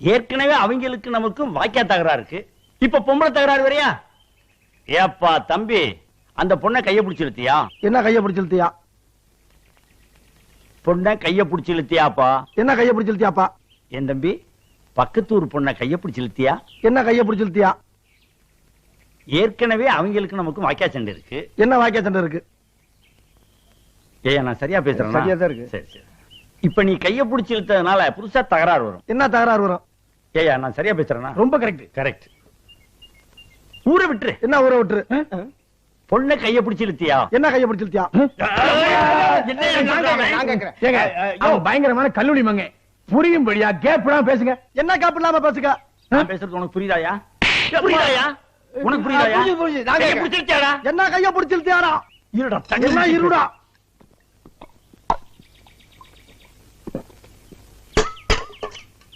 ஏற்கனவே அவங்களுக்கு நமக்கும் வாக்கியா தகராறு இருக்கு. இப்ப பொம்பளை தகராறு வரையா ஏப்பா தம்பி அந்த பொண்ணை கைய பிடிச்சு இழுத்தியா? என்ன கைய பிடிச்சிருத்தியா பொண்ணை கைய பிடிச்சு இழுத்தியாப்பா? என்ன கைய பிடிச்சிருத்தியாப்பா என் தம்பி பக்கத்தூர் பொண்ணை கைய பிடிச்சு இழுத்தியா? என்ன கைய பிடிச்சிருத்தியா ஏற்கனவே அவங்களுக்கு நமக்கும் வாக்கியா சண்டை இருக்கு. என்ன வாக்கிய சண்டை இருக்கு? ஏய் நான் சரியா பேசுறேன்? சரியா தான் இருக்கு. சரி சரி. இப்ப நீ கைய பிடிச்சு இழுத்ததுனால புதுசா தகராறு வரும். என்ன தகராறு வரும்? ஏயா நான் சரியா பேசுறேனா ரொம்ப கரெக்ட் கரெக்ட் ஊரை விட்டுரு என்ன ஊற விட்டுரு பொண்ணை கைய பிடிச்சு இழுத்தியா என்ன கைய ஏங்க, அவன் பயங்கரமான கல்லூரி மங்க புரியும்படியா கேப் பேசுங்க என்ன காப்பு இல்லாம பேசுங்க நான் பேசுறது உனக்கு புரியுதாயா புரியுதாயா உனக்கு புரியுதாயா கையை என்ன கைய பிடிச்சிருத்தியாரா இருடா என்ன இருடா